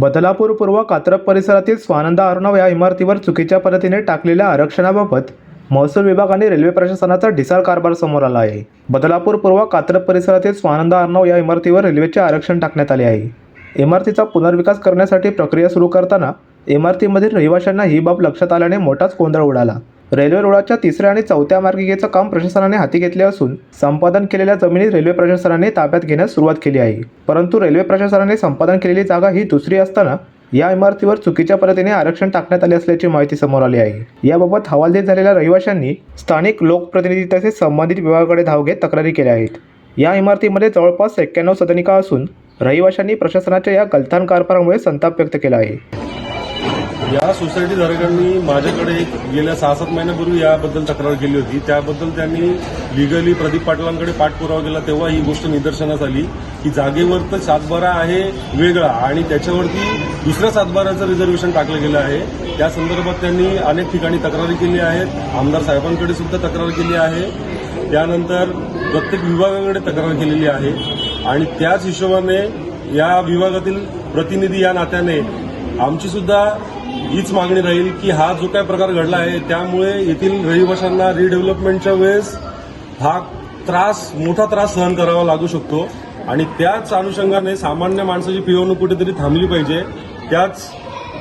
बदलापूर पूर्व कात्रप परिसरातील स्वानंद अर्णव या इमारतीवर चुकीच्या पद्धतीने टाकलेल्या आरक्षणाबाबत महसूल विभाग आणि रेल्वे प्रशासनाचा ढिसाळ कारभार समोर आला आहे. बदलापूर पूर्व कात्रप परिसरातील स्वानंद अर्णव या इमारतीवर रेल्वेचे आरक्षण टाकण्यात आले आहे. इमारतीचा पुनर्विकास करण्यासाठी प्रक्रिया सुरू करताना इमारतीमधील रहिवाशांना ही बाब लक्षात आल्याने मोठाच गोंधळ उडाला. रेल्वे रुळाच्या तिसऱ्या आणि चौथ्या मार्गिकेचं काम प्रशासनाने हाती घेतले असून संपादन केलेल्या जमिनी रेल्वे प्रशासनाने ताब्यात घेण्यास सुरुवात केली आहे. परंतु रेल्वे प्रशासनाने संपादन केलेली जागा ही दुसरी असताना या इमारतीवर चुकीच्या पद्धतीने आरक्षण टाकण्यात आले असल्याची माहिती समोर आली आहे. याबाबत हवालदिल झालेल्या रहिवाशांनी स्थानिक लोकप्रतिनिधी तसेच संबंधित विभागाकडे धाव घेत तक्रारी केल्या आहेत. या इमारतीमध्ये जवळपास एक्क्याण्णव सदनिका असून रहिवाशांनी प्रशासनाच्या या गलथान कारभारामुळे संताप व्यक्त केला आहे. या सोसायटी धारकांनी माझ्याकडे एक गेल्या सहा सात महिन्यापूर्वी याबद्दल तक्रार केली होती. त्याबद्दल त्यांनी लिगली प्रदीप पाटलांकडे पाठपुरावा केला. तेव्हा ही गोष्ट निदर्शनास आली की जागेवर तर सातबारा आहे वेगळा आणि त्याच्यावरती दुसऱ्या सातबाराचं रिझर्वेशन टाकलं गेलं आहे. त्या संदर्भात त्यांनी अनेक ठिकाणी तक्रारी केली आहेत. आमदार साहेबांकडे सुद्धा तक्रार केली आहे. त्यानंतर प्रत्येक विभागाकडे तक्रार केलेली आहे. आणि त्याच हिशोबाने या विभागातील प्रतिनिधी या नात्याने आमची सुद्धा हीच मागणी राहील की हा जो काय प्रकार घडला आहे त्यामुळे येथील रहिवाशांना रिडेव्हलपमेंटच्या वेळेस हा त्रास मोठा त्रास सहन करावा लागू शकतो. आणि त्याच अनुषंगाने सामान्य माणसाची पिळवणूक कुठेतरी थांबली पाहिजे. त्याच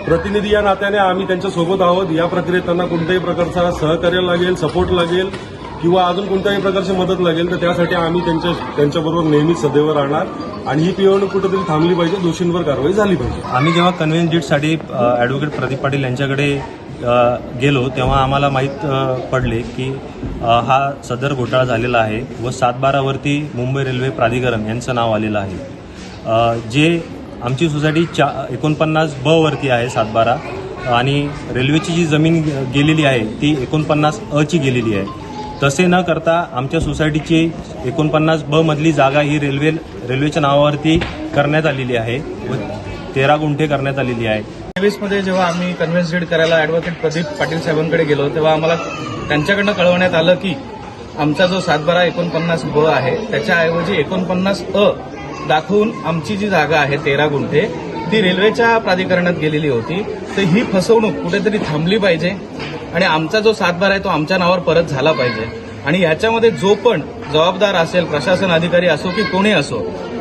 प्रतिनिधी या नात्याने आम्ही त्यांच्यासोबत आहोत. या प्रक्रियेत त्यांना कोणत्याही प्रकारचा सहकार्य लागेल सपोर्ट लागेल किंवा अजून कोणत्याही प्रकारची मदत लागेल तर त्यासाठी आम्ही त्यांच्या त्यांच्याबरोबर नेहमीच सदैव राहणार. आणि ही पिळवणूक कुठेतरी थांबली पाहिजे दोषींवर कारवाई झाली पाहिजे. आम्ही जेव्हा कन्व्हेन्स डीटसाठी ॲडव्होकेट प्रदीप पाटील यांच्याकडे गेलो तेव्हा आम्हाला माहीत पडले की हा सदर घोटाळा झालेला आहे व सातबारावरती मुंबई रेल्वे प्राधिकरण यांचं नाव आलेलं आहे. जे आमची सोसायटी चा एकोणपन्नास ब वरती आहे सातबारा आणि रेल्वेची जी जमीन गेलेली आहे ती एकोणपन्नास अची गेलेली आहे. तसे न करता आमच्या सोसायटीची एकोणपन्नास ब मधली जागा ही रेल्वे रेल्वेच्या नावावरती करण्यात आलेली आहे व तेरा गुंठे करण्यात आलेली आहे. मध्ये जेव्हा आम्ही कन्व्हेन्स रीड करायला ॲडव्होकेट प्रदीप पाटील साहेबांकडे गेलो तेव्हा आम्हाला त्यांच्याकडनं कळवण्यात आलं की आमचा जो सातबारा एकोणपन्नास ब आहे त्याच्याऐवजी एकोणपन्नास अ दाखवून आमची जी जागा आहे तेरा गुंठे ती रेल्वेच्या प्राधिकरणात गेलेली होती. तर ही फसवणूक कुठेतरी थांबली पाहिजे? आणि आमचा जो सातबारा आहे तो आमच्या नावावर परत झाला पाहिजे. आणि याच्यामध्ये जो पण जबाबदार असेल प्रशासन अधिकारी असो की कोणी असो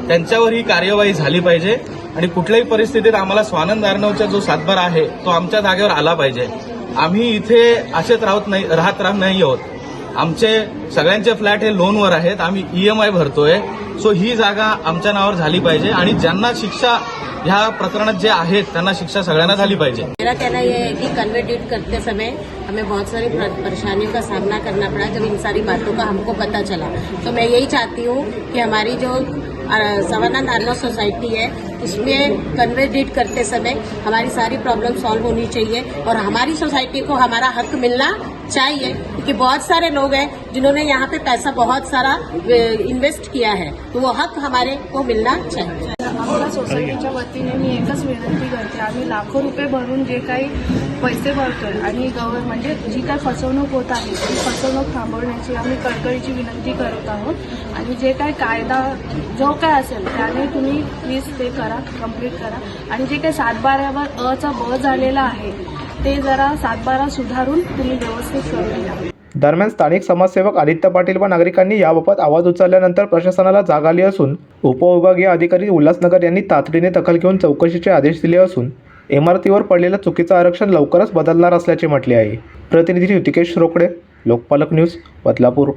त्यांच्यावर ही कार्यवाही झाली पाहिजे. आणि कुठल्याही परिस्थितीत आम्हाला स्वानंद अर्णवचा जो सातबारा आहे तो आमच्या जागेवर आला पाहिजे. आम्ही इथे असेच राहत नाही राहत राहत नाही आहोत. आमचे सगळ्यांचे फ्लॅट हे लोनवर आहेत आम्ही ईएमआय भरतोय. सो ही जागा आमच्या नावावर झाली पाहिजे. आणि ज्यांना शिक्षा ह्या प्रकरणात जे त्यांना शिक्षा पाहिजे. मेरा कहना यह है कि कन्वर्ट करते समय हमें बहुत सारी परेशानियों का सामना करना पड़ा जब इन सारी बातों का हमको पता चला। तो मैं यही चाहती हूँ कि हमारी जो सवानंद अर्नव सोसाइटी है, उसमें कन्वर्ट करते समय हमारी सारी प्रॉब्लम सॉल्व होनी चाहिए और हमारी सोसाइटी को हमारा हक मिलना चाहिए। क्योंकि बहुत सारे लोग हैं जिन्होंने यहाँ पे पैसा बहुत सारा इन्वेस्ट किया है। तो वो हक हमारे को मिलना चाहिए। आम्हाला सोसायटीच्या वतीने मी एकच विनंती करते आम्ही लाखो रुपये भरून जे काही पैसे भरतोय आणि गव्हर्न म्हणजे जी काही फसवणूक होत आहे ती फसवणूक थांबवण्याची आम्ही कळकळीची विनंती करत आहोत. आणि जे काय कायदा जो काय असेल त्याने तुम्ही प्लीज ते करा कंप्लीट करा. आणि जे काही सातबाऱ्यावर अचा ब झालेला आहे ते जरा सातबारा सुधारून तुम्ही व्यवस्थित करून द्या दरम्यान स्थानिक समाजसेवक आदित्य पाटील व नागरिकांनी याबाबत आवाज उचलल्यानंतर प्रशासनाला जाग आली असून उपविभागीय अधिकारी उल्हासनगर यांनी तातडीने दखल घेऊन चौकशीचे आदेश दिले असून इमारतीवर पडलेलं चुकीचं आरक्षण लवकरच बदलणार असल्याचे म्हटले आहे. प्रतिनिधी ऋतिकेश रोकडे लोकपालक न्यूज बदलापूर.